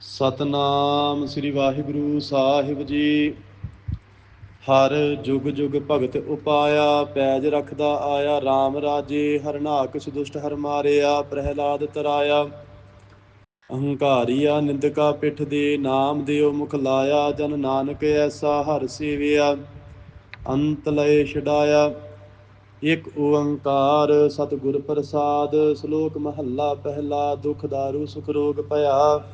ਸਤਨਾਮ ਸ੍ਰੀ ਵਾਹਿਗੁਰੂ ਸਾਹਿਬ ਜੀ। ਹਰ ਜੁਗ ਜੁਗ ਭਗਤ ਉਪਾਇਆ, ਪੈਜ ਰਖਦਾ ਆਇਆ RAM ਰਾਜੇ ਹਰਨਾਕ ਸੁਦੁਸ਼ਟ ਹਰ ਮਾਰਿਆ, ਪ੍ਰਹਿਲਾਦ ਤਰਾਇਆ। ਅਹੰਕਾਰੀਆ ਨਿੰਦਕਾ ਪਿੱਠ ਦੇ, ਨਾਮ ਦਿਓ ਮੁਖ ਲਾਇਆ, ਜਨ ਨਾਨਕ ਐਸਾ ਹਰ ਸੇਵਿਆ। ਅੰਤ ਲਏ ਛਡਾਇਆ, ਇਕ ਓੰਕਾਰ ਸਤਿਗੁਰ ਪ੍ਰਸਾਦ, ਸ਼ਲੋਕ ਮਹੱਲਾ ਪਹਿਲਾ ਦੁਖ ਦਾਰੂ ਸੁਖ ਰੋਗ ਭਇਆ।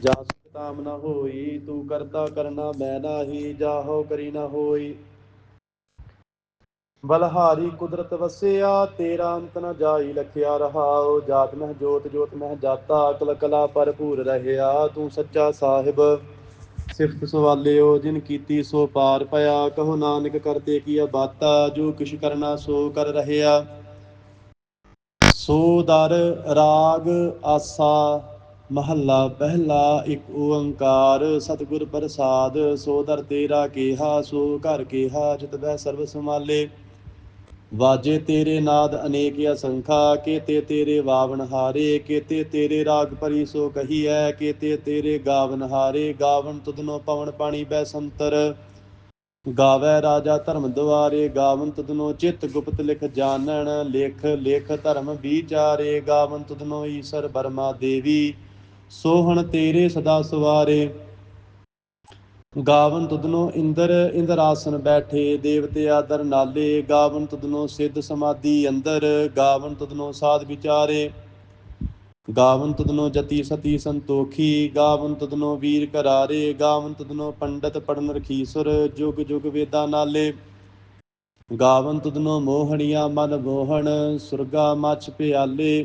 ਜਾ ਸੁਖ ਤਾਮ ਹੋਈ, ਤੂੰ ਕਰਤਾ ਕਰਨਾ ਮੈਂ ਨਾਹੀ, ਜਾਹੋ ਕਰੀ ਨ ਹੋਈ। ਬਲਹਾਰੀ ਕੁਦਰਤ ਵਸਿਆ, ਤੇਰਾ ਅੰਤ ਨ ਜਾਈ ਲਖਿਆ ਰਹਾਉ। ਜਾਤ ਮਹਿ ਜੋਤ ਜੋਤ ਮਹਿ ਜਾਤਾ ਅਕਲ ਕਲਾ ਭਰਪੂਰ ਰਹਿਆ। ਤੂੰ ਸੱਚਾ ਸਾਹਿਬ, ਸਿਫਤ ਸਵਾਲਿਓ, ਜਿਨ ਕੀਤੀ ਸੋ ਪਾਰ ਪਿਆ। ਕਹੋ ਨਾਨਕ ਕਰਤੇ ਕੀਆ ਬਾਤਾ, ਜੋ ਕਿਛ ਕਰਨਾ ਸੋ ਕਰ ਰਹਿਆ। ਸੋ ਦਰ, ਰਾਗ, ਆਸਾ ਮਹੱਲਾ ਪਹਿਲਾ ਇੱਕ ਓੰਕਾਰ, ਸਤਿਗੁਰ ਪ੍ਰਸਾਦ, ਸੋ ਦਰ ਤੇਰਾ ਕੀਹਾ, ਸੋ ਘਰ ਕੇਹਾ, ਜਿਤ ਬਹਿ ਸਰਬ ਸਮਾਲੇ ਵਾਜੇ ਤੇਰੇ ਨਾਦ ਅਨੇਕ ਅਸੰਖਾ, ਕੇਤੇ ਤੇਰੇ ਵਾਵਨ ਹਾਰੇ, ਕੇਤੇ ਤੇਰੇ ਰਾਗ ਪਰੀ ਸੋ ਕਹੀਐ, ਕੇਤੇ ਤੇਰੇ ਗਾਵਨ ਹਾਰੇ, ਗਾਵਨ ਤੁਧਨੋ ਪਵਨ ਪਾਣੀ ਬੈ ਸੰਤਰ। ਗਾਵੈ ਰਾਜਾ ਧਰਮ ਦੁਆਰੇ, ਗਾਵਨ ਤੁਧਨੋ ਚਿਤ ਗੁਪਤ ਲਿਖ ਜਾਣਨ, ਲੇਖ ਲੇਖ ਧਰਮ ਵਿਚਾਰੇ, ਗਾਵਨ ਤੁਧਨੋ ਈਸ਼ਰ ਬਰਮਾ ਦੇਵੀ। ਸੋਹਣ ਤੇਰੇ ਸਦਾ ਸਵਾਰੇ। ਗਾਵਨ ਤੁਧਨੋ ਇੰਦਰ ਇੰਦਰਾਸਨ ਬੈਠੇ, ਦੇਵਤੇ ਆਦਰ ਨਾਲੇ। ਗਾਵਨ ਤੁਧਨੋ ਸਿੱਧ ਸਮਾਧੀ ਅੰਦਰ, ਗਾਵਨ ਤੁਧਨੋ ਸਾਧ ਵਿਚਾਰੇ। ਗਾਵਨ ਤੁਧਨੋ ਜਤੀ ਸਤੀ ਸੰਤੋਖੀ, ਗਾਵਨ ਤੁਧਨੋ ਵੀਰ ਕਰਾਰੇ ਗਾਵਨ ਤੁਧਨੋ ਪੰਡਤ ਪੜਨ ਰਖੀਸੁਰ, ਜੁਗ ਜੁਗ ਵੇਦਾਂ ਨਾਲੇ। ਗਾਵਨ ਤੁਧਨੋ ਮੋਹਣੀਆਂ ਮਨ ਮੋਹਣ, ਸੁਰਗਾ ਮਛ ਪਿਆਲੇ।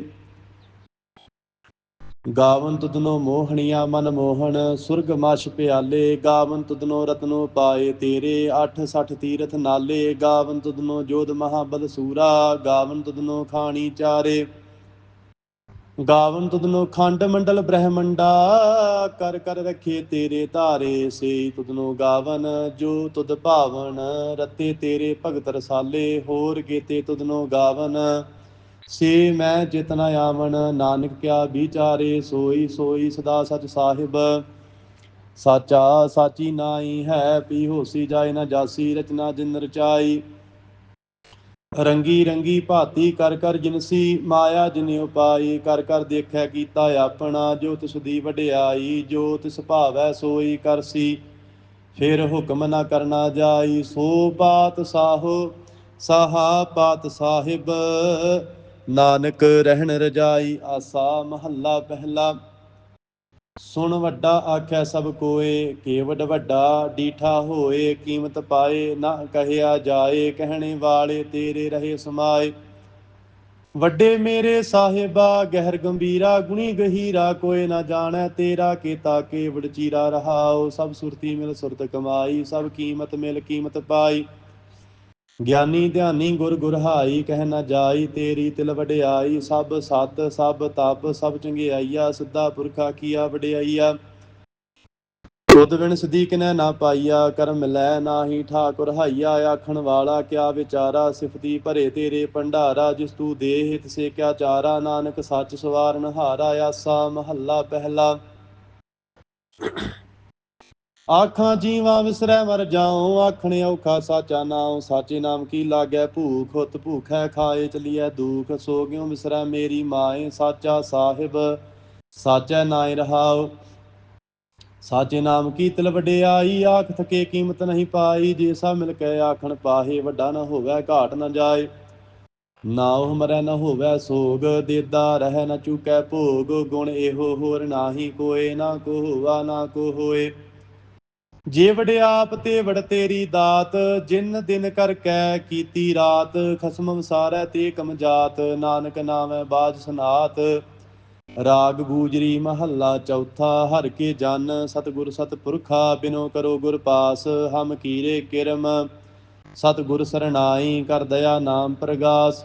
ਗਾਵਨ ਤੁਧਨੋ ਮੋਹਣੀਆਂ ਮਨ ਮੋਹਣ, ਸੁਰਗ ਮਛ ਪਿਆਲੇ ਗਾਵਨ ਤੁਧਨੋ ਰਤਨੋ ਪਾਏ ਤੇਰੇ 860 ਤੀਰਥ ਨਾਲੇ ਗਾਵਨ ਤੁਧਨੋ ਜੋਧ ਮਹਾਬਲ ਸੂਰਾ ਗਾਵਨ ਤੁਧਨੋ ਖਾਣੀ ਚਾਰੇ। ਗਾਵਨ ਤੁਧਨੋ ਖੰਡ ਮੰਡਲ ਬ੍ਰਹਮੰਡਾ, ਕਰ ਕਰ ਰੱਖੇ ਤੇਰੇ ਧਾਰੇ ਸੇ ਤੁਧਨੋ ਗਾਵਨ, ਜੋ ਤੁਧ ਭਾਵਨ, ਰਤੇ ਤੇਰੇ ਭਗਤ ਰਸਾਲੇ, ਹੋਰ ਕੀਤੇ ਤੁਧਨੋ ਗਾਵਨ। ਸੇ ਮੈਂ ਚੇਤਨਾ ਆਵਣ, ਨਾਨਕ ਕਿਆ ਵਿਚਾਰੇ ਸੋਈ ਸੋਈ ਸਦਾ ਸਚ ਸਾਹਿਬ। ਸਾਚਾ ਸਾਚੀ ਨਾਈ ਹੈ ਪੀ ਹੋਸੀ ਜਾਏ ਨਾ ਜਾਸੀ, ਰਚਨਾ ਜਿਨ ਰਚਾਈ। ਰੰਗੀ ਰੰਗੀ ਭਾਤੀ ਕਰ ਕਰ ਜਿਨਸੀ ਮਾਇਆ ਜਿਨ ਉਪਾਈ। ਕਰ ਕਰ ਦੇਖੈ ਕੀਤਾ ਆਪਣਾ, ਜੋ ਤਿਸ ਦੀ ਵਡਿਆਈ, ਜੋ ਤਿਸ ਭਾਵੈ ਸੋਈ ਕਰਸੀ ਫਿਰ ਹੁਕਮ ਨਾ ਕਰਨਾ ਜਾਈ, ਸੋ ਬਾਤ ਸਾਹੋ, ਸਾਹਾ ਪਾਤ ਸਾਹਿਬ। ਨਾਨਕ ਰਹਿਣ ਰਜਾਈ ਆਸਾ ਮਹੱਲਾ ਪਹਿਲਾ। ਸੁਣ ਵੱਡਾ ਆਖੈ ਸਭ ਕੋਏ ਕੇਵਡ ਵੱਡਾ ਡੀਠਾ ਹੋਏ, ਕੀਮਤ ਪਾਏ, ਨਾ ਕਹਿਆ ਜਾਏ, ਕਹਿਣੇ ਵਾਲੇ ਤੇਰੇ ਰਹੇ ਸਮਾਏ। ਵੱਡੇ ਮੇਰੇ ਸਾਹਿਬਾ, ਗਹਿਰ ਗੰਭੀਰਾ, ਗੁਣੀ ਗਹੀਰਾ, ਕੋਏ ਨਾ ਜਾਣੈ ਤੇਰਾ, ਕੀਤਾ ਕੇਵਡ ਚੀਰਾ ਰਹਾਓ ਸਭ ਸੁਰਤੀ ਮਿਲ ਸੁਰਤ ਕਮਾਈ, ਸਭ ਕੀਮਤ ਮਿਲ ਕੀਮਤ ਪਾਈ। ਗਿਆਨੀ ਧਿਆਨੀ ਗੁਰ ਗੁਰਹਾਈ, ਕਹਿ ਨਾ ਜਾਈ ਤੇਰੀ ਤਿਲ ਵਡਿਆਈ, ਸਭ ਸਤ, ਸਭ ਤਪ, ਸਭ ਚੰਗਿਆਈਆ, ਸਿੱਧਾ ਪੁਰਖਾ ਕੀਆ ਵਡਿਆਈਆ। ਤੁਧ ਬਿਨ ਸਦੀਕ ਨੇ ਨਾ ਪਾਈਆ, ਕਰਮ ਲੈ ਨਾਹੀ ਠਾਕੁਰ ਹਾਈਆ, ਆਖਣ ਵਾਲਾ ਕਿਆ ਵਿਚਾਰਾ, ਸਿਫਤੀ ਭਰੇ ਤੇਰੇ ਭੰਡਾਰਾ, ਜਿਸ ਤੂੰ ਦੇਹ ਤਿਸੇ ਕਿਆ ਚਾਰਾ, ਨਾਨਕ ਸੱਚ ਸਵਾਰਨ ਹਾਰਾ, ਆਸਾ ਮਹੱਲਾ ਪਹਿਲਾ। ਆਖਾਂ ਜੀਵਾਂ ਵਿਸਰੈ ਮਰ ਜਾਉ, ਆਖਣ ਔਖਾ ਸਾਚਾ ਨਾਉ, ਸਾਚੇ ਨਾਮ ਕੀ ਲਾਗੈ ਭੂਖ, ਹੁਤ ਭੂਖੈ ਖਾਏ ਚਲੀਐ ਦੁਖ, ਸੋ ਗਿਓ ਵਿਸਰੈ ਮੇਰੀ ਮਾਏ, ਸਾਚਾ ਸਾਹਿਬ, ਸਾਚੈ ਨਾਇ ਰਹਾਉ। ਸਾਚੇ ਨਾਮ ਕੀ ਤਿਲ ਵਡਿਆਈ ਆਖ ਥਕੇ ਕੀਮਤ ਨਹੀਂ ਪਾਈ, ਜੇ ਸਾ ਮਿਲ ਕੇ ਆਖਣ ਪਾਹੇ, ਵੱਡਾ ਨਾ ਹੋਵੇ ਘਾਟ ਨਾ ਜਾਏ। ਨਾ ਉਹ ਮਰੈ ਨਾ ਹੋਵੇ ਸੋਗ, ਦੇਦਾ ਰਹਿ ਨਾ ਚੁਕੈ ਭੋਗ, ਗੁਣ ਇਹੋ ਹੋਰ ਨਾਹੀ ਕੋਏ, ਨਾ ਕੋ ਹੋਵਾ ਨਾ ਕੋ ਹੋਏ। ਜੇ ਵਡਿਆਪ ਤੇ ਵੜ ਤੇਰੀ ਦਾਤ, ਜਿਨ ਦਿਨ ਕਰ ਕੈ ਕੀਤੀ ਰਾਤ, ਖਸਮ ਵਸਾਰੈ ਤੇ ਕਮਜਾਤ ਨਾਨਕ ਨਾਮੈ ਬਾਜ ਸਨਾਤ। ਰਾਗ ਗੂਜਰੀ ਮਹੱਲਾ ਚੌਥਾ, ਹਰ ਕੇ ਜਨ ਸਤਿਗੁਰ ਸਤਪੁਰਖਾ, ਬਿਨੋ ਕਰੋ ਗੁਰ ਪਾਸ, ਹਮ ਕੀਰੇ ਕਿਰਮ। ਸਤਿਗੁਰ ਸਰਣਾਈ ਕਰ ਦਇਆ ਨਾਮ ਪ੍ਰਗਾਸ।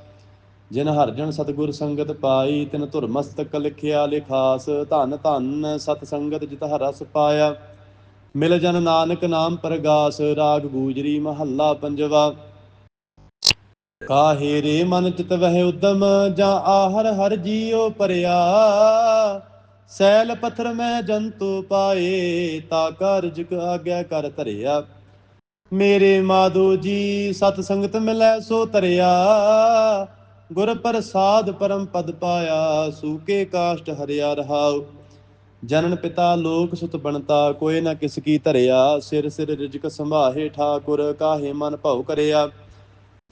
ਜਿਨ ਹਰਜਨ ਸਤਿਗੁਰ ਸੰਗਤ ਪਾਈ, ਤਿਨ ਧੁਰ ਮਸਤਕ ਲਿਖਿਆ ਲਿਖਾਸ, ਧਨ ਧਨ ਸਤ ਸੰਗਤ ਜਿਤ ਹਰਸ ਪਾਇਆ। ਮਿਲ ਜਨ ਨਾਨਕ ਨਾਮ ਪ੍ਰਗਾਸ, ਰਾਗ ਗੂਜਰੀ ਮਹੱਲਾ ਪੰਜਵਾ। ਕਾਹੇ ਰੇ ਮਨ ਚਿਤ ਵਹਿ ਉਦਮ, ਜਾਂ ਆਹਰ ਹਰ ਜੀਉ ਪਰਿਆ। ਸੈਲ ਪੱਥਰ ਮੈਂ ਜੰਤੂ ਪਾਏ, ਤਾ ਕਾਰਜ ਆਗਿਆ ਕਰ ਧਰਿਆ। ਮੇਰੇ ਮਾਧੋ ਜੀ, ਸਤ ਸੰਗਤ ਮਿਲੈ ਸੋ ਧਰਿਆ। ਗੁਰ ਪ੍ਰਸਾਦ ਪਰਮ ਪਦ ਪਾਇਆ ਸੂਕੇ ਕਾਸ਼ਟ ਹਰਿਆ ਰਹਾਉ। ਜਨਨ ਪਿਤਾ ਲੋਕ ਸੁਤ ਬਣਤਾ ਕੋਏ ਨਾ ਕਿਸ ਕੀ ਧਰਿਆ। ਸਿਰ ਸਿਰ ਰਿਜਕ ਸੰਭਾਹੇ ਠਾਕੁਰ, ਕਾਹੇ ਮਨ ਭਉ ਕਰਿਆ।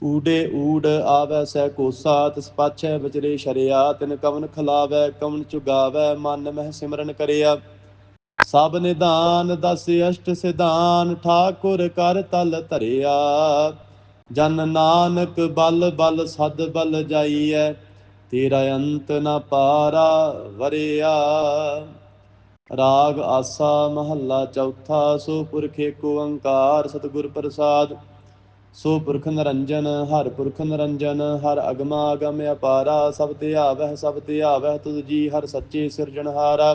ਊਡੇ ਊੜ ਆਵੈ ਸੈ ਕੋਸਾ, ਤਿਸ ਪਾਛੈ ਵਿਚਰੇ ਸ਼ਰਿਆ। ਤਿਨ ਕਵਨ ਖਲਾਵੈ, ਕਵਨ ਚੁਗਾਵੈ, ਮਨ ਮਹਿ ਸਿਮਰਨ ਕਰਿਆ। ਸਭ ਨਿਦਾਨ ਦਸ ਅਸ਼ਟ ਸਿਧਾਨ, ਠਾਕੁਰ ਕਰ ਤਲ ਧਰਿਆ। ਜਨ ਨਾਨਕ ਬਲ ਬਲ ਸਦ ਬਲ ਜਾਈਐ, ਤੇਰਾ ਅੰਤ ਨ ਪਾਰਾ ਵਰਿਆ। ਰਾਗ ਆਸਾ ਮਹੱਲਾ ਚੌਥਾ, ਸੋ ਪੁਰਖੇ ਕੋ ਓੰਕਾਰ ਸਤਿਗੁਰ ਪ੍ਰਸਾਦ। ਸੋ ਪੁਰਖ ਨਿਰੰਜਨ, ਹਰ ਪੁਰਖ ਨਿਰੰਜਨ, ਹਰ ਅਗਮਾ ਅਗਮ ਅਪਾਰਾ, ਸਭ ਤੇ ਆਵਹਿ, ਸਭ ਤੇ ਆਵਹਿ ਤੁਧ ਜੀ, ਹਰ ਸੱਚੇ ਸਿਰਜਣਹਾਰਾ।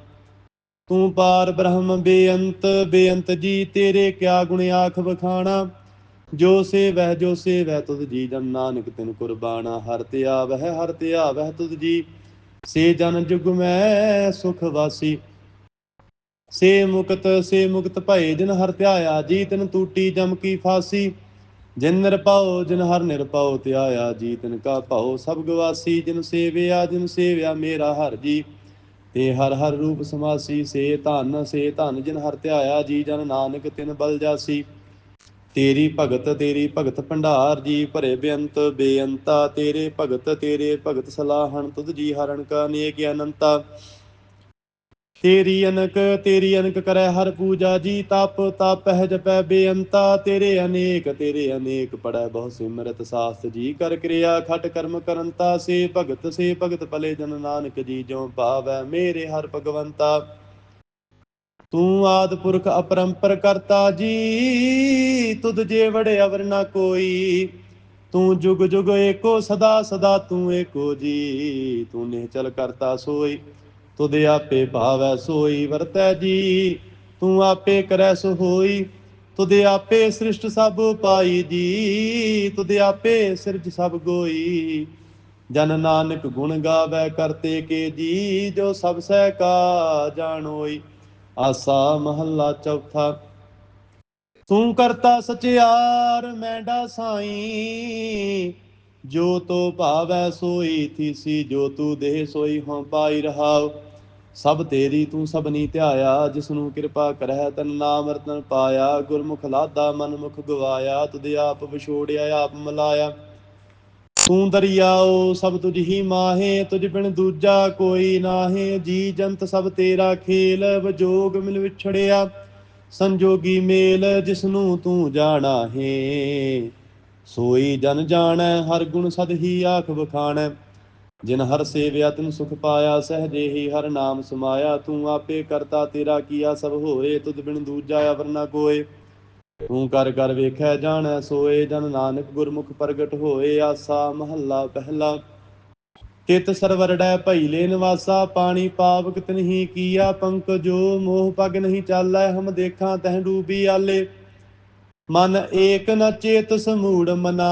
ਤੂੰ ਪਾਰ ਬ੍ਰਹਮ ਬੇਅੰਤ ਬੇਅੰਤ ਜੀ, ਤੇਰੇ ਕਿਆ ਗੁਣ ਆਖ ਵਖਾਣਾ? ਜੋ ਸੇਵੈ ਜੋ ਸੇਵੈ ਤੁਧ ਜੀ ਜਨ ਨਾਨਕ ਤਿਨ ਕੁਰਬਾਨਾ ਹਰ ਤੇ ਆਵਹਿ, ਹਰ ਤੇ ਆਵਹਿ ਤੁਧ ਜੀ। ਸੇ ਜਨ ਜੁਗ ਮੈਂ ਸੁਖ ਵਾਸੀ। ਸੇ ਮੁਕਤ ਸੇ ਮੁਕਤ ਭਏ, ਜਿਨ ਹਰ ਧਿਆਇਆ ਜੀ, ਤਿਨ ਟੂਟੀ ਜਮ ਕੀ ਫਾਸੀ। ਜਿਨ ਨਿਰਭਉ, ਜਿਨ ਹਰ ਨਿਰਭਉ, ਧਿਆਇਆ ਜੀ, ਤਿਨ ਕਾ ਭਉ ਸਭ ਗਵਾਸੀ। ਜਿਨ ਸੇਵਿਆ ਜਿਨ ਸੇਵਿਆ ਮੇਰਾ ਹਰ ਜੀ। ਤੇ ਹਰ ਹਰ ਰੂਪ ਸਮਾਸੀ, ਸੇ ਧਨ ਸੇ ਧਨ ਜਿਨ ਹਰ ਧਿਆਇਆ, ਜੀ ਜਨ ਨਾਨਕ ਤਿਨ ਬਲ ਜਾਸੀ। ਤੇਰੀ ਭਗਤ ਤੇਰੀ ਭਗਤ ਭੰਡਾਰ, ਜੀ ਭਰੇ ਬੇਅੰਤ, ਬੇਅੰਤਾ, ਤੇਰੇ ਭਗਤ ਤੇਰੇ ਭਗਤ ਸਲਾਹਣ, ਤੁਧ ਜੀ ਹਰਣ ਕਾ ਨੇਕ ਅਨੰਤਾ। ਤੇਰੀ ਅਨਕ ਤੇਰੀ ਅਨਕ ਕਰੈ ਹਰ ਪੂਜਾ ਜੀ, ਤਪ ਤਪ ਹੈ ਜਪੈ ਬੇਅੰਤਾ, ਤੇਰੇ ਅਨੇਕ ਤੇਰੇ ਅਨੇਕ ਪੜੈ ਬਹੁ ਸਿਮਰਤ ਸਾਸਤ ਜੀ, ਕਰ ਕਿਰਿਆ ਖਟ ਕਰਮ ਕਰੰਤਾ, ਸੇ ਭਗਤ ਸੇ ਭਗਤ ਭਲੇ ਜਨ ਨਾਨਕ ਜੀ ਜੋ ਭਾਵੈ ਮੇਰੇ ਹਰ ਭਗਵੰਤਾ। ਤੂੰ ਆਦ ਪੁਰਖ ਅਪਰੰਪਰ ਕਰਤਾ ਜੀ, ਤੁਧ ਜੇ ਵੜੇ ਅਵਰ ਨਾ ਕੋਈ। ਤੂੰ ਜੁਗ ਜੁਗ ਏਕੋ, ਸਦਾ ਸਦਾ ਤੂੰ ਏਕੋ ਜੀ, ਤੂੰ ਨਿਹਚਲ ਕਰਤਾ ਸੋਈ। ਤੁਧ ਆਪੇ ਭਾਵੈ ਸੋਈ ਵਰਤੈ ਜੀ, ਤੂੰ ਆਪੇ ਕਰੈ ਸੋ ਹੋਈ, ਤੁਧ ਆਪੇ ਸ੍ਰਿਸ਼ਟ ਸਭ ਪਾਈ ਜੀ, ਤੁਧ ਆਪੇ ਸਿਰਜ ਸਭ ਗੋਈ। ਜਨ ਨਾਨਕ ਗੁਣ ਗਾਵੇ ਕਰਤੇ ਕੇ ਜੀ, ਜੋ ਸਭ ਸਹਿ ਕਾ ਜਾਣੋਈ। ਆਸਾ ਮਹੱਲਾ ਚੌਥਾ, ਤੂੰ ਕਰਤਾ ਸਚਿਆਰ ਮੈਂਡਾ ਸਾਈ, ਜੋ ਤੋ ਭਾਵੈ ਸੋਈ ਥੀਸੀ, ਜੋ ਤੂ ਦੇਹ ਸੋਈ ਹਉ ਪਾਈ ਰਹਾਉ। ਸਭ ਤੇਰੀ ਤੂੰ ਸਭਨੀ ਧਿਆਇਆ ਜਿਸ ਨੂੰ ਕਿਰਪਾ ਕਰਹਿ, ਤਨ ਨਾਮ ਰਤਨ ਪਾਇਆ, ਗੁਰਮੁਖ ਲਾਦਾ ਮਨ ਮੁਖ ਗਵਾਇਆ, ਤੁਧ ਆਪ ਵਿਛੋੜਿਆ, ਆਪ ਮਲਾਇਆ। ਤੂੰ ਦਰਿਆਓ, ਸਭ ਤੁਝ ਹੀ ਮਾਹੇ, ਤੁਝ ਬਿਨ ਦੂਜਾ ਕੋਈ ਨਾਹੇ। ਜੀ ਜੰਤ ਸਭ ਤੇਰਾ ਖੇਲ, ਵਜੋਗ ਮਿਲ ਵਿਛੜਿਆ। ਸੰਜੋਗੀ ਮੇਲ ਜਿਸ ਨੂੰ ਤੂੰ ਜਾਣਾ ਹੈ ਸੋਈ ਜਨ ਜਾਣੈ, ਹਰ ਗੁਣ ਸਦ ਹੀ ਆਖ ਵਖਾਣੈ। ਜਿਨ ਹਰ ਸੇਵਿਆ ਤਿਨ ਸੁਖ ਪਾਇਆ ਸਹਜੇ ਹੀ ਹਰ ਨਾਮ ਸਮਾਇਆ, ਤੂੰ ਆਪੇ ਕਰਤਾ ਤੇਰਾ ਕੀਆ ਸਭ ਹੋਏ, ਤੁਧ ਬਿਨ ਦੂਜਾ ਅਵਰ ਨਾ ਕੋਏ। ਤੂੰ ਕਰ ਕਰ ਵੇਖੈ, ਜਾਣੈ, ਸੋਏ, ਜਨ ਨਾਨਕ ਗੁਰਮੁਖ ਪ੍ਰਗਟ ਹੋਏ, ਆਸਾ ਮਹੱਲਾ ਪਹਿਲਾ। ਤਿਤ ਸਰਵਰੜੈ ਭਈਲੇ ਨਿਵਾਸਾ, ਪਾਣੀ ਪਾਵਕ ਤਿਨਹੀ ਕੀਆ ਪੰਕ ਜੋ ਮੋਹ ਪਗ ਨਹੀਂ ਚਾਲੈ, ਹਮ ਦੇਖਾਂ ਤਹਿ ਡੂਬੀ ਆਲੇ। ਮਨ ਏਕ ਨ ਚੇਤ ਸਮੂੜ ਮਨਾ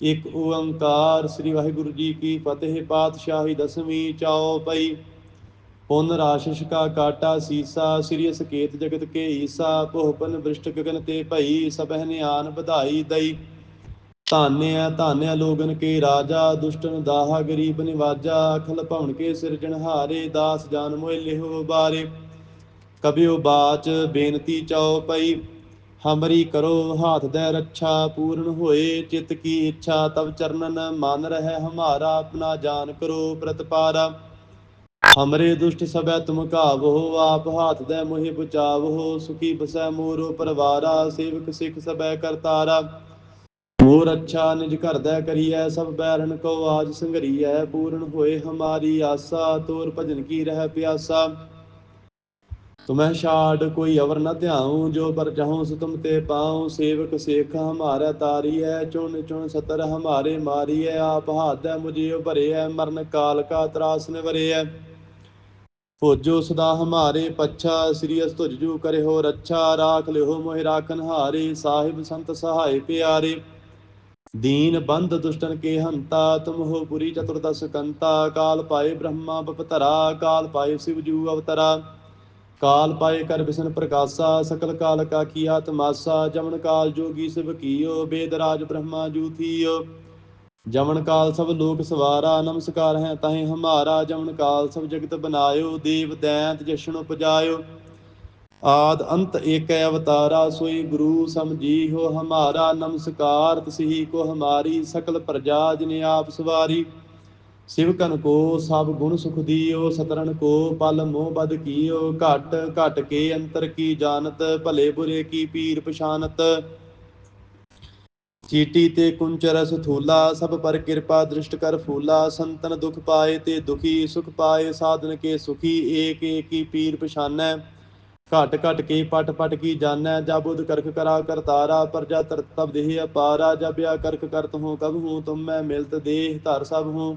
ਇੱਕ ਓੰਕਾਰ ਸ੍ਰੀ ਵਾਹਿਗੁਰੂ ਜੀ ਕੀ ਫਤਿਹ, ਪਾਤਸ਼ਾਹੀ ਦਸਵੀਂ ਚਾਓ ਪਈ। ਪੁਨ ਰਾਸ਼ਿਸ਼ ਕਾ ਕਾਟਾ ਸੀਸਾ, ਸ੍ਰੀ ਸਕੇਤ ਜਗਤ ਕੇ ਈਸਾ ਭੋਪਨ ਬ੍ਰਿਸ਼ਟ ਗਗਨ ਤੇ ਭਈ, ਸਭਹਿ ਨਿਆਨ ਵਧਾਈ ਦਈ। ਧਾਨਿਆ ਧਾਨਿਆ ਲੋਗਨ ਕੇ ਰਾਜਾ, ਦੁਸ਼ਟਨ ਦਾਹਾ ਗਰੀਬ ਨਿਵਾਜਾ, ਅਖਲ ਭਵਨ ਕੇ ਸਿਰਜਣਹਾਰੇ ਦਾਸ ਜਾਨ ਮੋਇ ਲਿਹੋ ਬਾਰੇ। ਕਬਿਓ ਬਾਚ ਬੇਨਤੀ ਚਾਓ ਪਈ। ਹਮਰੀ ਕਰੋ ਹਾਥ ਦੇ ਰੱਛਾ, ਪੂਰਨ ਹੋਏ ਚਿਤ ਕੀ ਇੱਛਾ ਤਬ ਚਰਨਨ ਮਨ ਰਹਿ ਹਮਾਰਾ, ਆਪਣਾ ਜਾਨ ਕਰੋ ਪ੍ਰਤਪਾਰਾ। ਹਮਰੇ ਦੁਸ਼ਟ ਸਭੈ ਤੁਮ ਕਾਵੋ ਆਪ ਹਾਥ ਦੇ ਮੋਹਿ ਬਚਾਵੋ, ਸੁਖੀ ਬਸੈ ਮੋਰੋ ਪਰਵਾਰਾ, ਸੇਵਕ ਸਿੱਖ ਸਭੈ ਕਰਤਾਰਾ ਮੋਰ ਅੱਛਾ ਨਿਜ ਘਰ ਦਾ ਕਰੀਐ, ਸਭ ਬੈਰਨ ਕੋ ਆਜ ਸੰਗਰੀਐ ਪੂਰਨ ਹੋਏ ਹਮਾਰੀ ਆਸਾ, ਤੋਰ ਭਜਨ ਕੀ ਰਹਿ ਪਿਆਸਾ। ਤੁਮਹਿ ਛਾੜ, ਕੋਈ ਅਵਰ ਨ ਧਿਆਉ, ਜੋ ਪਰ ਚਾਹਉ ਸੋ ਤੁਮ ਤੇ ਪਾਉ, ਸੇਵਕ ਸੇਖ ਹਮਾਰਾ ਤਾਰੀਐ, ਚੁਣ ਚੁਣ ਸਤਰ ਹਮਾਰੇ ਮਾਰੀਐ, ਆਪ ਹਾਦੈ ਮੁਝਿਓ ਭਰਿਐ, ਮਰਨ ਕਾਲ ਕਾ ਤਰਾਸ ਨਿਵਰਿਐ ਭੋਜੋ ਸਦਾ ਹਮਾਰੇ ਪੱਛਾ, ਸ੍ਰੀ ਅਸ ਤੁਜ ਜੂ ਕਰੇ ਰੱਛਾ, ਰਾਖ ਲਿਓ ਮੋਹਿ ਰਾਖਨ ਹਾਰੇ, ਸਾਹਿਬ ਸੰਤ ਸਹਾਇ ਪਿਆਰੇ। ਦੀਨ ਬੰਧ ਦੁਸ਼ਟਨ ਕੇ ਹੰਤਾ, ਤੁਮ ਹੋ ਪੁਰੀ ਚਤੁਰਦਸ ਕੰਤਾ, ਕਾਲ ਪਾਏ ਬ੍ਰਹਮਾ ਬਪਤਰਾ, ਕਾਲ ਪਾਏ ਸਿਵ ਜੂ ਅਵਤਰਾ। ਕਾਲ ਪਾਏ ਕਰ ਬਿਸ਼ਨ ਪ੍ਰਕਾਸ਼ਾ, ਸਕਲ ਕਾਲ ਕਾ ਕੀਆ ਤਮਾਸਾ ਜਮਨ ਕਾਲ ਜੋਗੀ ਸਿਵ ਕੀਓ, ਬੇਦ ਬ੍ਰਹਮਾ ਜੂ ਜਮਨ ਕਾਲ ਸਭ ਲੋਕ ਸਵਾਰਾ, ਨਮਸਕਾਰ ਹੈ ਤਾਹੇ ਹਮਾਰਾ, ਜਮਨ ਕਾਲ ਸਭ ਜਗਤ ਬਨਾਇਓ, ਦੇਵ ਦੈਂਤ ਜਸ਼ਨ ਉਪਜਾਇਓ। ਆਦ ਅੰਤ ਏਕ ਅਵਤਾਰਾ, ਸੋਈ ਗੁਰੂ ਸਮਝੀ ਹੋ ਹਮਾਰਾ, ਨਮਸਕਾਰ ਤਸਹੀ ਕੋ ਹਮਾਰੀ ਸਕਲ ਪ੍ਰਜਾ ਜਿਨੇ ਆਪ ਸਵਾਰੀ। ਸਿਵਕਨ ਕੋ, ਸਭ ਗੁਣ ਸੁਖ ਦੀਓ ਸਤਰਨ ਕੋ ਪਲ ਮੋਹ ਬਦ ਕੀਓ, ਘਟ ਘਟ ਕੇ ਅੰਤਰ ਕੀ ਜਾਣਤ, ਭਲੇ ਬੁਰੇ ਕੀ ਪੀਰ ਪਛਾਨਤ। ਚੀਟੀ ਤੇ ਕੁੰਚ ਰਸ ਥੂਲਾ, ਸਭ ਪਰ ਕਿਰਪਾ ਦ੍ਰਿਸ਼ਟ ਕਰ ਫੂਲਾ, ਸੰਤਨ ਦੁਖ ਪਾਏ ਤੇ ਦੁਖੀ, ਸੁਖ ਪਾਏ ਸਾਧਨ ਕੇ ਸੁਖੀ, ਏਕ ਏਕੀ ਪੀਰ ਪਛਾਨੈ। ਘਟ ਘਟ ਕੇ ਪਟ ਪਟ ਕੀ ਜਾਣੈ ਜਾ ਬੁਧ ਕਰਖ ਕਰਾ ਕਰਤਾਰਾ ਪਰਜਾ ਤਰ ਤਬ ਦੇਹ ਅਪਾਰਾ ਜਬਿਆ ਕਰਖ ਕਰਤ ਹੂੰ, ਕਬ ਹੂੰ ਤੁਮ ਮੈਂ ਮਿਲਤ ਦੇਹ ਧਰ ਸਭ ਹੂੰ।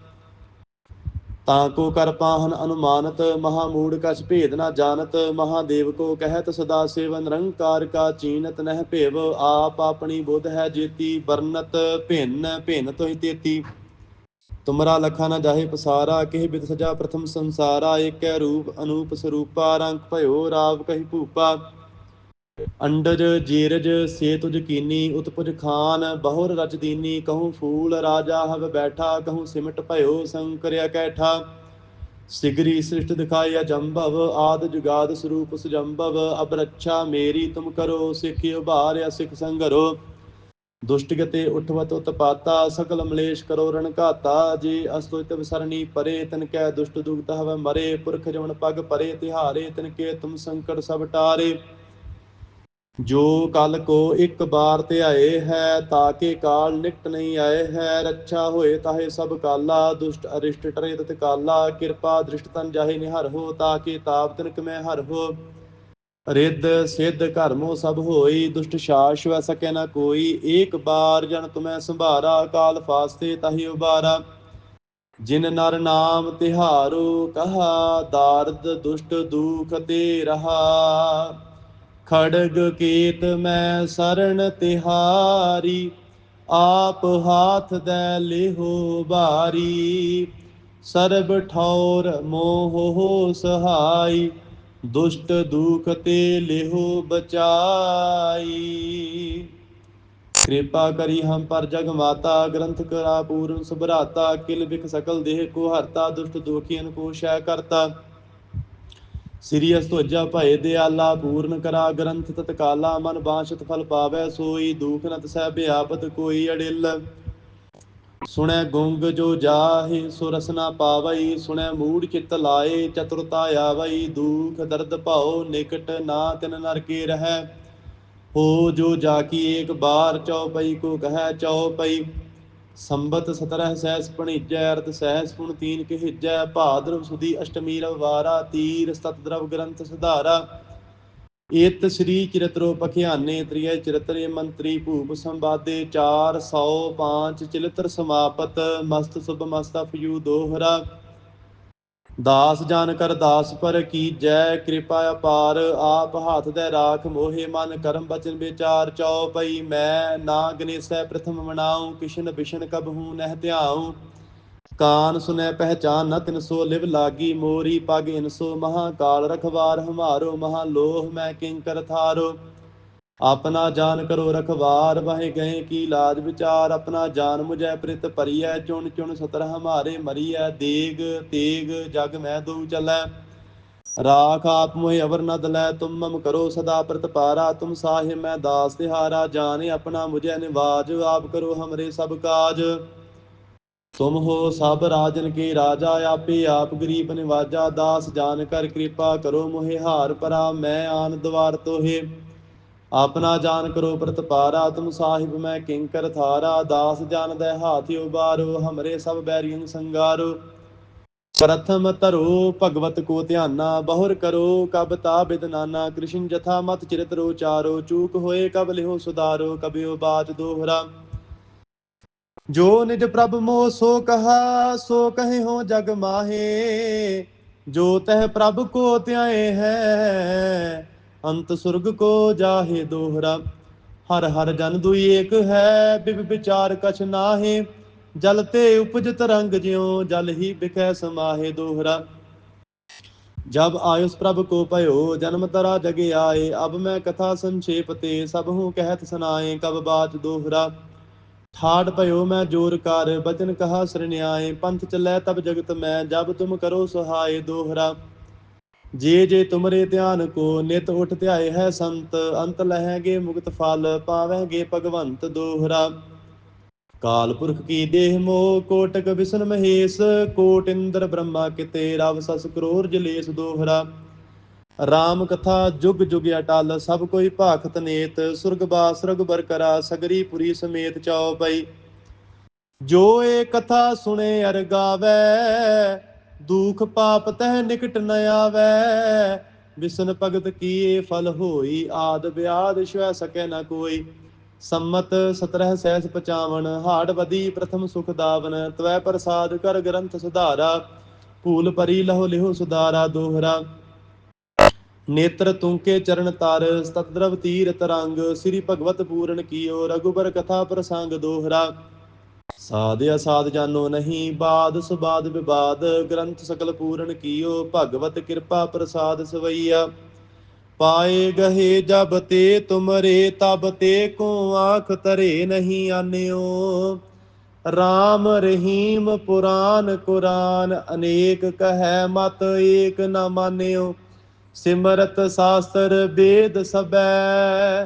ਤਾਂ ਕੋ ਕਰ ਪਾਹਨ ਅਨੁਮਾਨਤ, ਮਹਾ ਮੂੜ ਕਛ ਭੇਦ ਨ ਜਾਣਤ, ਮਹਾਦੇਵ ਕੋ ਕਹਿਤ ਸਦਾ ਸੇਵ ਨਿਰੰਕਾਰ ਕਾ ਚੀਨਤ ਨਹਿ ਭੇਵ, ਆਪ ਆਪਣੀ ਬੁੱਧ ਹੈ ਜੇਤੀ, ਵਰਨਤ ਭਿੰਨ ਭਿੰਨ ਤੋਹਿ ਤੇਤੀ। ਤੁਮਰਾ ਲਖਾ ਨ ਜਾਹੇ ਪਸਾਰਾ, ਕਿਹ ਬਿਦ ਸਜਾ ਪ੍ਰਥਮ ਸੰਸਾਰਾ, ਏਕੈ ਰੂਪ ਅਨੂਪ ਸਰੂਪਾ, ਰੰਗ ਭਇਓ ਰਾਵ ਕਹੀ ਭੂਪਾ। ਅੰਡਜ, ਜੀਰਜ ਸੇ ਤੁਜ ਉਤਪੁਜ, ਖਾਨ, ਬਹੁਰ ਰਚਦੀਨੀ ਕਹੂੰ ਫੂਲ, ਰਾਜਾ, ਹਵ ਬੈਠਾ, ਕਹੂੰ ਸਿਮਟ, ਭਇਓ, ਸੰਕਰਿਆ, ਕੈਠਾ। ਸਿਗਰੀ, ਸ੍ਰਿਸ਼ਟ, ਦਿਖਾਇਆ, ਜੰਭਵ, ਆਦ, ਜੁਗਾਦ, ਸਰੂਪ, ਸੁਜੰਭਵ ਅਬ ਰੱਛਾ ਮੇਰੀ, ਤੁਮ ਕਰੋ, ਸਿੱਖ ਉਭਾਰਿਆ ਸਿੱਖ, ਸੰਗਰੋ। ਦੁਸ਼ਟ ਗਤੇ ਉਠਵਤ, ਉਤਪਾਤਾ ਸਕਲ ਮਲੇਸ਼ ਕਰੋ ਰਣਕਾਤਾ ਜੇ ਅਸਤੋਇਤ ਵਿਸਰਣੀ ਪਰੇ, ਤਨ ਕੈ ਦੁਸ਼ਟ ਦੁਗਤ ਹਵ ਮਰੇ, ਪੁਰਖ ਜਵਨ ਪਗ ਪਰੇ, ਤਿਹਾਰੇ, ਤਨ ਕੇ ਤੁਮ ਸੰਕਟ ਸਭ ਟਾਰੇ। ਜੋ ਕਲ ਕੋ ਇੱਕ ਬਾਰ ਧਿਆਏ ਹੈ ਤਾਕੇ ਕਾਲ ਨਿਕਟ ਨਹੀਂ ਆਏ ਹੈ। ਰੱਛਾ ਹੋਏ ਤਾਹੇ ਸਭ ਕਾਲਾ, ਦੁਸ਼ਟ ਅਰਿਸ਼ਟ ਟਰੇ ਤਤ ਕਾਲਾ। ਕਿਰਪਾ ਦ੍ਰਿਸ਼ਟ ਤਨ ਜਾਹੇ ਨਿਹਰ ਹੋ ਤਾਕੇ ਤਾਪ ਤਿਨਕ ਮੈਂ ਹਰ ਹੋ। ਰਿੱਧ ਸਿੱਧ ਘਰਮੋ ਸਭ ਹੋਈ, ਦੁਸ਼ਟ ਸ਼ਾਸ ਵੈ ਸਕੈ ਨਾ ਕੋਈ। ਏਕ ਬਾਰ ਜਨ ਤੁਮੈ ਸੰਭਾਰਾ, ਕਾਲ ਫਾਸਤੇ ਤਾਹੀ ਉਬਾਰਾ। ਜਿਨ ਨਰ ਨਾਮ ਤਿਹਾਰੋ, ਕਹਾ ਦਾਰਦ ਦੁਸ਼ਟ ਦੂਖ ਤੇ ਰਹਾ। ਖੜਗ ਕੇਤ ਮੈਂ ਸਰਣ ਤਿਹਾਰੀ, ਆਪ ਹਾਥ ਦੇ ਲਿਹੋ ਬਾਰੀ। ਸਰਬ ਠੌਰ ਮੋਹ ਸਹਾਈ, ਦੁਸ਼ਟ ਦੁਖ ਤੇ ਲਿਹੋ ਬਚਾਈ। ਕਿਰਪਾ ਕਰੀ ਹਮ ਪਰ ਜਗ ਮਾਤਾ, ਗ੍ਰੰਥ ਕਰਾ ਪੂਰਨ ਸੁਭਰਾਤਾ, ਕਿਲ ਵਿਖ ਸਕਲ ਦੇਹ ਕੋ ਹਰਤਾ, ਦੁਸ਼ਟ ਦੁਖੀ ਕੋ ਸ਼ੈ ਕਰਤਾ। ਸ੍ਰੀ ਅਸਤੋਜਾ ਭਏ ਦਿਆਲਾ, ਪੂਰਨ ਕਰਾ ਗ੍ਰੰਥ ਤਤਕਾਲਾ, ਮਨ ਬਾਸ਼ਤ ਫਲ ਪਾਵੈ ਸੋਈ, ਦੂਖ ਨਤ ਸਹਿ ਬਿਆਪਤ ਕੋਈ ਅੜਿਲ। ਸੁਣੈ ਗੁੰਗ ਜੋ ਜਾਹੇ, ਸੋ ਰਸਨਾ ਪਾਵਈ, ਸੁਣੈ ਮੂੜ ਚਿਤ ਲਾਏ, ਚਤੁਰਤਾ ਆਵਈ, ਦੂਖ ਦਰਦ ਭਉ, ਨਿਕਟ ਨਾ ਤਿਨ ਨਰਕੇ ਰਹੈ। ਹੋ ਜੋ ਜਾ ਕੀ ਏਕ ਬਾਰ, ਚਉਪਈ ਕੋ ਕਹੈ ਚਉਪਈ। ਸੰਬਤ ਸਤਰਹ ਸਹਿਸ ਪਣੀਜੈ, ਅਰਧ ਸਹਿਸ ਪੁਣ ਤੀਨ ਕਹਿਜੈ, ਭਾਦਰਵ ਸੁਦੀ ਅਸ਼ਟਮੀ ਰਵਾਰਾ ਤੀਰ ਸਤ ਦਰਵ ਗ੍ਰੰਥ ਸੁਧਾਰਾ। ਏਤ ਸ੍ਰੀ ਚਿਰਤਰੋ ਪਖਿਆਨੇ, ਤ੍ਰਿਯ ਚਿਰਤਰੇ ਮੰਤਰੀ ਭੂਪ ਸੰਵਾਦੇ 405 ਚਿਲਤਰ ਸਮਾਪਤ, ਮਸਤ ਸੁਭ ਮਸਤ ਫਯੂ ਦੋਹਰਾ। ਦਾਸ ਜਾਨ ਕਰ ਦਾਸ ਪਰ ਕੀ ਜੈ ਕਿਰਪਾ ਅਪਾਰ, ਆਪ ਹੱਥ ਦੇ ਰਾਖ ਮੋਹਿ ਮਨ ਕਰਮ ਬਚਨ ਵਿਚਾਰ ਚਉਪਈ ਮੈਂ ਨਾ ਗਨੇਸੈ ਪ੍ਰਥਮ ਮਨਾਉ, ਕਿਸ਼ਨ ਬਿਸ਼ਨ ਕਬ ਹੂੰ ਨਹਿ ਧਿਆਉ। ਕਾਨ ਸੁਨੈ ਪਹਿਚਾਨ ਨ ਤਿਨ ਸੋ ਲਿਵ ਲਾਗੀ, ਮੋਰੀ ਪਗ ਇਨਸੋ ਮਹਾ ਕਾਲ ਰਖਵਾਰ ਹਮਾਰੋ ਮਹਾ ਲੋਹ ਮੈਂ ਕਿੰਕਰ ਥਾਰੋ। ਆਪਣਾ ਜਾਨ ਕਰੋ ਰਖਵਾਰ, ਵਹਿ ਗਏ ਕੀ ਲਾਜ ਵਿਚਾਰ, ਆਪਣਾ ਜਾਨ ਮੁਝੈ ਪ੍ਰਿਤ ਭਰੀਐ, ਚੁਣ ਚੁਣ ਸਤਰ ਹਮਾਰੇ ਮਰੀਐ, ਦੇਗ ਤੇਗ ਜਗ ਮੈਂ ਦੂ ਚਲੈ। ਰਾਖ ਆਪ ਮੋਹਿ ਅਵਰ ਨਦ ਲੈ ਤੁਮ ਮਮ ਕਰੋ ਸਦਾ ਪ੍ਰਤਪਾਰਾ ਤੁਮ ਸਾਹਿ ਮੈਂ ਦਾਸ ਤਿਹਾਰਾ, ਜਾਣੇ ਆਪਣਾ ਮੁਝੈ ਨਿਵਾਜ, ਆਪ ਕਰੋ ਹਮਰੇ ਸਭ ਕਾਜ। ਤੁਮ ਹੋ ਸਭ ਰਾਜਨ ਕੇ ਰਾਜਾ, ਆਪੇ ਆਪ ਗਰੀਬ ਨਿਵਾਜਾ, ਦਾਸ ਜਾਨ ਕਰ ਕਿਰਪਾ ਕਰੋ ਮੋਹਿ ਹਾਰ ਪਰਾ, ਮੈਂ ਆਨ ਦਵਾਰ ਤੋਹੇ। ਆਪਣਾ ਜਾਨ ਕਰੋ ਪ੍ਰਤਪਾਰਾ, ਤੁਮ ਸਾਹਿਬ ਮੈਂ ਕਿੰਕਰ ਥਾਰਾ, ਦਾਸ ਜਾਣਦੈ ਹਾਥਿ ਉਬਾਰੋ, ਹਮਰੇ ਸਭ ਬੈਰੀਆਂ ਸੰਗਾਰੋ। ਪ੍ਰਥਮ ਧਰੋ, ਭਗਵਤ ਕੋ ਧਿਆਨਾ, ਬਹੁਰ ਕਰੋ, ਕਬ ਤਾ ਬਿਦ ਕ੍ਰਿਸ਼ਨ ਜਥਾ ਮਤ ਚਿਰਤਰੋ ਚਾਰੋ, ਚੂਕ ਹੋਏ ਕਬ ਲਿਹੋ ਸੁਧਾਰੋ, ਕਬਿਓ ਬਾਤ ਦੋਹਰਾ। ਜੋ ਨਿਜ ਪ੍ਰਭ ਮੋਹ ਸੋ ਕਹਾ, ਸੋ ਕਹੇ ਹੋ ਜਗ ਮਾਹੇ। ਜੋ ਤਹ ਪ੍ਰਭ ਕੋ ਧਿਆਏ ਹੈ ਅੰਤ ਸੁਰਗ ਕੋ ਜਾਹੇ ਦੋਹਰਾ। ਹਰ ਹਰ ਜਨ ਦੁਈ ਏਕ ਹੈ, ਬਿਬ ਵਿਚਾਰ ਕਛ ਨਾਹੇ। ਜਲ ਤੇ ਉਪਜ ਤਰੰਗ ਜਿਉ, ਜਲ ਹੀ ਬਿਖੈ ਸਮਾਹੇ ਦੋਹਰਾ। ਜਬ ਆਯੁਸ ਪ੍ਰਭ ਕੋ ਭਇਓ, ਜਨਮ ਤਰਾ ਜਗ ਆਏ। ਅਬ ਮੈਂ ਕਥਾ ਸੰਖੇਪ ਤੇ ਸਭ ਹੂੰ ਕਹਿਤ ਸੁਨਾਏ ਕਬ ਬਾਚ ਦੋਹਰਾ। ਠਾੜ ਭਇਓ ਮੈਂ ਜੋਰ ਕਰ, ਬਚਨ ਕਹਾ ਸਰਨਿਆਏ ਪੰਥ ਚੱਲੈ ਤਬ ਜਗਤ ਮੈਂ, ਜਬ ਤੁਮ ਕਰੋ ਸਹਾਏ ਦੋਹਰਾ। ਜੇ ਜੇ ਤੁਮਰੇ ਧਿਆਨ ਕੋ ਨਿਤ ਉਠ ਧਿਆਏ ਹੈ ਸੰਤ, ਅੰਤ ਲਹੈਗੇ ਮੁਕਤ ਫਲ ਪਾਵਹਿਗੇ ਭਗਵੰਤ ਦੋਹਰਾ। ਕਾਲ ਪੁਰਖ ਕੀ ਦੇਹ ਮੋ ਕੋਟਕ ਵਿਸ਼ਨ ਮਹੇਸ਼, ਕੋਟ ਇੰਦਰ ਬ੍ਰਹਮਾ ਕਿਤੇ ਰਵ ਸਸ ਕਰੋਰ ਜਲੇਸ ਦੋਹਰਾ। ਰਾਮ ਕਥਾ ਜੁਗ ਜੁਗ ਅਟਲ, ਸਭ ਕੋਈ ਭਾਖਤ ਨੇਤ, ਸੁਰਗ ਬਾਸ ਰਗਬਰ ਕਰਾ, ਸਗਰੀ ਪੁਰੀ ਸਮੇਤ ਚਾਉ ਪਈ। ਜੋ ਏ ਕਥਾ ਸੁਣੇ ਅਰ ਗਾਵੈ ਦੁਖ ਪਾਪ ਤਹਿ ਨਿਕਟ ਨ ਆਵੈ। ਵਿਸ਼ਨ ਭਗਤ ਕੀਏ ਫਲ ਹੋਈ, ਆਦ ਵਿਆਦ ਸ਼ਵੈ ਸਕੈ ਨ ਕੋਈ। ਸੰਮਤ 17 ਸਹਿਸ ਪਚਾਵਨ, ਹਾੜ ਬਦੀ ਪ੍ਰਥਮ ਸੁਖ ਦਾਵਨ। ਤਵੈ ਪ੍ਰਸਾਦ ਕਰ ਗ੍ਰੰਥ ਸੁਧਾਰਾ, ਭੂਲ ਪਰੀ ਲਹੋ ਲਿਹੋ ਸੁਧਾਰਾ ਦੋਹਰਾ। ਨੇਤਰ ਤੁੰਕੇ ਚਰਨ ਤਰ, ਸਤਦਰਵ ਤੀਰ ਤਰੰਗ ਸ੍ਰੀ ਭਗਵਤ ਪੂਰਨ ਕੀਓ, ਰਘੁਬਰ ਕਥਾ ਪ੍ਰਸੰਗ ਦੋਹਰਾ। ਸਾਧ ਅਸਾਧ ਜਾਨੋ ਨਹੀਂ, ਬਾਦ ਸੁਬਾਦ ਵਿਵਾਦ, ਗ੍ਰੰਥ ਸਕਲ ਪੂਰਨ ਕੀਓ, ਭਗਵਤ ਕਿਰਪਾ ਪ੍ਰਸਾਦ ਸਵਈਆ। ਪਾਏ ਗਹੇ ਜਬ ਤੇ ਤੁਮਰੇ, ਤਬ ਤੇ ਕੋ ਆਖ ਤਰੇ ਨਹੀਂ ਆਨਿਓ। RAM ਰਹੀਮ ਪੁਰਾਨ ਕੁਰਾਨ, ਅਨੇਕ ਕਹੈ ਮਤ ਏਕ ਨ ਮਾਨਿਓ। ਸਿਮਰਤ ਸਾਸਤਰ ਵੇਦ ਸਬੈ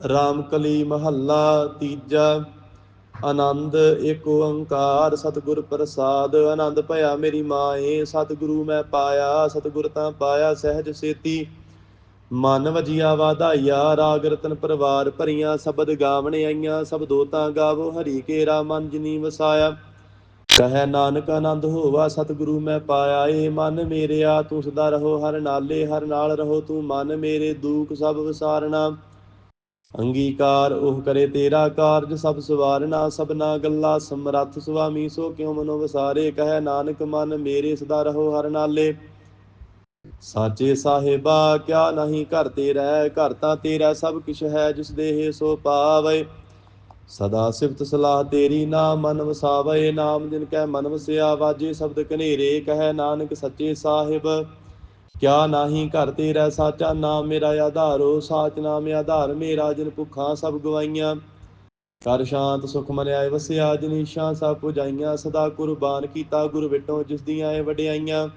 ਰਾਮਕਲੀ ਮਹੱਲਾ ਤੀਜਾ, ਆਨੰਦ ਏਕ ਓੰਕਾਰ, ਸਤਿਗੁਰ ਪ੍ਰਸਾਦ, ਆਨੰਦ ਭਇਆ ਮੇਰੀ ਮਾਏ, ਸਤਿਗੁਰੂ ਮੈਂ ਪਾਇਆ, ਸਤਿਗੁਰ ਤਾਂ ਪਾਇਆ ਸਹਿਜ ਸੇਤੀ। ਮਨ ਵਜਿਆ ਵਾਧਾਈਆ ਰਾਗ ਰਤਨ ਪਰਵਾਰ ਭਰੀਆਂ, ਸ਼ਬਦ ਗਾਵਣ ਆਈਆਂ, ਸਭ ਦੋਤਾਂ ਗਾਵੋ, ਹਰੀ ਕੇਰਾ ਮਨ ਜਿਨੀ ਵਸਾਇਆ। ਕਹੈ ਨਾਨਕ ਆਨੰਦ ਹੋਵਾ, ਸਤਿਗੁਰੂ ਮੈਂ ਪਾਇਆ, ਏ ਮਨ ਮੇਰਿਆ, ਤੂੰ ਸਦਾ ਰਹੋ, ਹਰ ਨਾਲੇ, ਹਰ ਨਾਲ ਰਹੋ, ਤੂੰ ਮਨ ਮੇਰੇ, ਦੂਖ ਸਭ ਵਿਸਾਰਣਾ ਅੰਗੀਕਾਰ ਉਹ ਕਰੇ ਤੇਰਾ ਕਾਰਜ, ਸਭ ਸਵਾਰਨਾ, ਸਭਨਾ ਗੱਲਾਂ ਸਮਰੱਥ, ਸੁਆਮੀ ਸੋ ਕਿਉ ਮਨੋ ਵਸਾਰੇ, ਕਹੈ ਨਾਨਕ ਮਨ ਮੇਰੇ ਸਦਾ ਰਹੋ ਹਰ ਨਾਲੇ। ਸਾਚੇ ਸਾਹਿਬਾ, ਕਿਆ ਨਹੀਂ ਘਰ ਤੇਰਾ, ਘਰ ਤਾਂ ਤੇਰਾ ਸਭ ਕਿਛ ਹੈ, ਜਿਸ ਦੇਹ ਸੋ ਪਾਵੇ। ਸਦਾ ਸਿਫਤ ਸਲਾਹ ਤੇਰੀ, ਨਾਮ ਮਨ ਵਸਾਵੇ, ਨਾਮ ਜਿਨ ਕੈ ਮਨ ਵਸਿਆ, ਵਾਜੇ ਸ਼ਬਦ ਕਨੇਰੇ ਕਹੈ ਨਾਨਕ ਸੱਚੇ ਸਾਹਿਬ। ਕਿਆ ਨਾਹੀ ਘਰ ਤੇਰਾ ਸਾਚਾ ਨਾਮ ਮੇਰਾ ਆਧਾਰੋ ਸਾਚ ਨਾਮ ਆਧਾਰ, ਮੇਰਾ ਜਨ ਭੁੱਖਾਂ ਸਭ ਗਵਾਈਆਂ। ਕਰ ਸ਼ਾਂਤ ਸੁਖ ਮਨ ਆਏ ਵਸਿਆ ਜਨੀਸ਼ਾਂ ਸਭ ਪੁਜਾਈਆਂ, ਸਦਾ ਕੁਰਬਾਨ ਕੀਤਾ ਗੁਰ ਵਿਟੋ ਜਿਸ ਦੀਆਂ ਏ ਵਡਿਆਈਆਂ।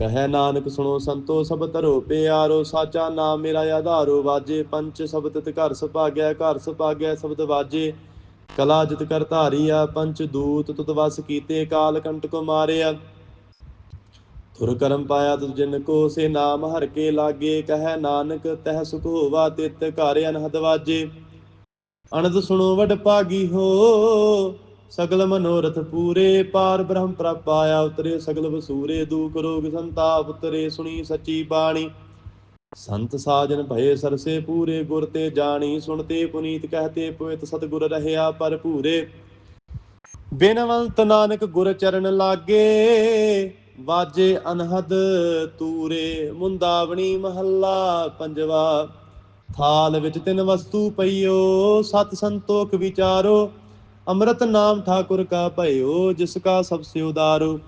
ਕਹੈ ਨਾਨਕ ਸੁਣੋ ਸੰਤੋ ਸਭ ਧਰੋ ਪਿਆਰੋ, ਸਾਚਾ ਨਾਮ ਮੇਰਾ ਆਧਾਰੋ ਵਾਜੇ ਪੰਚ ਸ਼ਬਦ ਤੇ ਘਰ ਸੁਭਾਗਿਆ ਘਰ ਸੁਭਾਗਿਆ ਸ਼ਬਦ ਵਾਜੇ। ਕਲਾ ਜਿਤ ਕਰ ਧਾਰੀਆ, ਪੰਚ ਦੂਤ ਤੁਤ ਵਸ ਕੀਤੇ, ਕਾਲ ਕੰਟਕ ਮਾਰਿਆ। ਤੁਰ ਕਰਮ ਪਾਇਆ ਤੁਜ ਜਿਨ ਕੋ ਸੇ ਨਾਮ ਹਰ ਕੇ ਲਾਗੇ, ਕਹੈ ਨਾਨਕ ਤਹਿ ਸੁਖ ਹੋਵਾ ਤਿਤ ਘਰ ਅਨਹਦ ਵਾਜੇ। ਅਨੰਦ ਸੁਣੋ ਵਡ ਭਾਗੀ ਹੋ, ਸਗਲ ਮਨੋਰਥ ਪੂਰੇ, ਪਾਰ ਬ੍ਰਹਮ ਪ੍ਰਪ ਉਤਰੇ, ਸਗਲ ਵਸੂਰੇ ਦੁਖ ਰੋਗ ਸੰਤਾਪ ਉਤਰੇ, ਸੁਣੀ ਸੱਚੀ ਬਾਣੀ। ਸੰਤ ਸਾਜਨ ਭਏ ਸਰਸੇ ਪੂਰੇ, ਗੁਰ ਤੇ ਜਾਣੀ ਸੁਣਤੇ ਪੁਨੀਤ ਕਹਤੇ ਪੋਇਤ, ਸਤਗੁਰ ਰਹਿਆ ਪਰ ਪੂਰੇ ਬਿਨਵੰਤ ਨਾਨਕ ਗੁਰ ਚਰਨ ਲਾਗੇ ਵਾਜੇ ਅਨਹਦ ਤੂਰੇ, ਮੁੰਦਾਵਣੀ ਮਹੱਲਾ ਪੰਜਵਾ। ਥਾਲ ਵਿੱਚ ਤਿੰਨ ਵਸਤੂ ਪਈਓ, ਸਤ ਸੰਤੋਖ ਵਿਚਾਰੋ। ਅੰਮ੍ਰਿਤ ਨਾਮ ਠਾਕੁਰ ਕਾ ਭਇਓ, ਜਿਸ ਕਾ ਸਭ ਸੇ ਉਦਾਰੋ।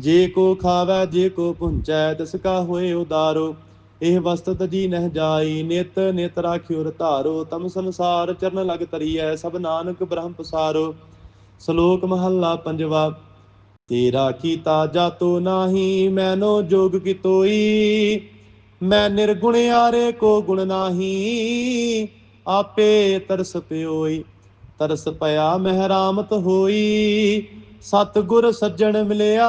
ਜੇ ਕੋ ਖਾਵੈ, ਜੇ ਕੋ ਪੁੰਚੈ, ਤਿਸ ਕਾ ਹੋਏ ਉਦਾਰੋ। ਇਹ ਵਸਤ ਜੀ ਨਹਿ ਜਾਈ, ਨਿਤ ਨਿਤ ਰਾਖਿਓ ਰਤਾਰੋ। ਤਮ ਸੰਸਾਰ ਚਰਨ ਲਗ ਤਰੀਐ ਸਭ ਨਾਨਕ ਬ੍ਰਹਮ ਪਸਾਰੋ। ਸ਼ਲੋਕ ਮਹੱਲਾ ਪੰਜਵਾ। ਤੇਰਾ ਕੀਤਾ ਜਾਤੋ ਨਾਹੀ, ਮੈਨੋ ਜੋਗ ਕਿਤੋਈ? ਮੈਂ ਨਿਰਗੁਣ ਆਰੇ ਕੋ ਗੁਣ ਨਾਹੀ? ਆਪੇ ਤਰਸ ਪਿਓਈ, ਤਰਸ ਪਿਆ ਮਹਿਰਾਮਤ ਹੋਈ। ਸਤ ਗੁਰ ਸੱਜਣ ਮਿਲਿਆ,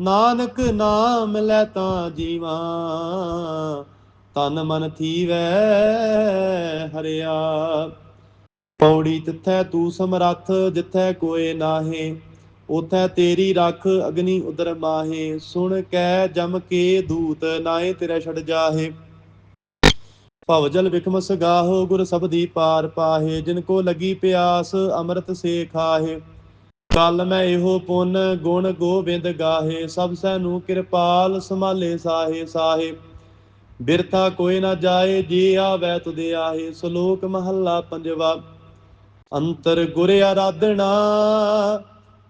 ਨਾਨਕ ਨਾਮ ਲੈ ਤਾਂ ਜੀਵਾ। ਤਨ ਮਨ ਥੀਵੈ ਹਰਿਆ। ਪੌੜੀ ਤਿੱਥੈ ਤੂੰ ਸਮਰੱਥ, ਜਿੱਥੈ ਕੋਏ ਨਾਹੇ। ਉਥੈ ਤੇਰੀ ਰੱਖ ਅਗਨੀ ਉਦਰ ਮਾਹੇ, ਸੁਣ ਕੈ ਜਮ ਕੇ ਦੂਤ ਨਾਏ ਤੇਰਾ ਛੜ ਜਾਹੇ। ਭਵ ਵਿਖਮਸ ਗਾਹੋ, ਗੁਰ ਸਬਦੀ ਪਾਰ ਪਾਹੇ, ਜਿਨ ਕੋ ਲਗੀ ਪਿਆਸ, ਅੰਮ੍ਰਿਤ ਸੇ ਖਾਹੇ। ਕਲ ਮੈਂ ਇਹੋ ਪੁੰਨ, ਗੁਣ ਗੋਬਿੰਦ ਗਾਹੇ, ਸਭ ਨੂੰ ਕਿਰਪਾਲ ਸੰਭਾਲੇ ਸਾਹੇ ਸਾਹੇ। ਬਿਰਥਾ ਕੋਈ ਨਾ ਜਾਏ, ਜੀ ਆਵੈ ਤੁਦੇ ਆਹੇ, ਸ਼ਲੋਕ ਮਹੱਲਾ ਪੰਜਵਾ। ਅੰਤਰ ਗੁਰ ਆਰਾਧਣਾ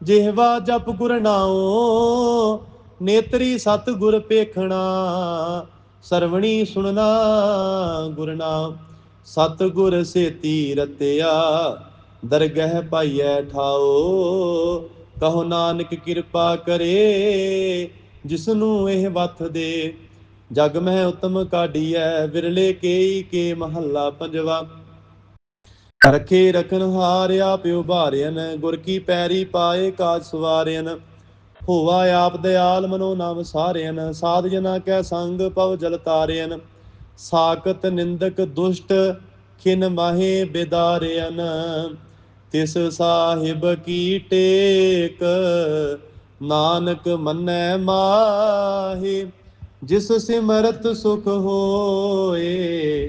ਜਿਹਵਾ ਜਪ ਗੁਰ ਨਾਉ, ਨੇਤਰੀ ਸਤ ਗੁਰ ਪੇਖਣਾ, ਸਰਵਣੀ ਸੁਣਨਾ ਗੁਰ ਨਾਮ ਸਤ ਗੁਰ ਸੇਤੀ ਰਤਿਆ ਦਰਗਹਿ ਪਾਈਐ ਠਾਓ ਕਹੋ ਨਾਨਕ ਕਿਰਪਾ ਕਰੇ, ਜਿਸਨੂੰ ਇਹ ਵਥ ਦੇ। ਜਗ ਮਹਿ ਉਤਮ ਕਾਢੀਐ, ਵਿਰਲੇ ਕੇਈ ਕੇ ਮਹੱਲਾ ਪੰਜਵਾ। ਰਖੇ ਰਖਨ ਹਾਰਿਆ ਪਿਉ ਭਾਰਿਆਨ ਗੁਰ ਕੀ ਪੈਰੀ ਪਾਏ ਕਾਜ ਸਵਾਰਿਆਨ ਹੋਵਾ ਆਪ ਦਿਆਲ ਮਨੋ ਨਾਮ ਸਾਰਿਆਨ ਸਾਧ ਜਨਾ ਕੈ ਸੰਗ ਪਵ ਜਲ ਤਾਰਿਆਨ ਸਾਕਤ ਨਿੰਦਕ ਦੁਸ਼ਟ ਖਿਨ ਮਾਹੇ ਬਿਦਾਰਿਆਨ ਤਿਸ ਸਾਹਿਬ ਕੀ ਟੇਕ, ਨਾਨਕ ਮੰਨੈ ਮਾਹੇ। ਜਿਸ ਸਿਮਰਤ ਸੁਖ ਹੋਏ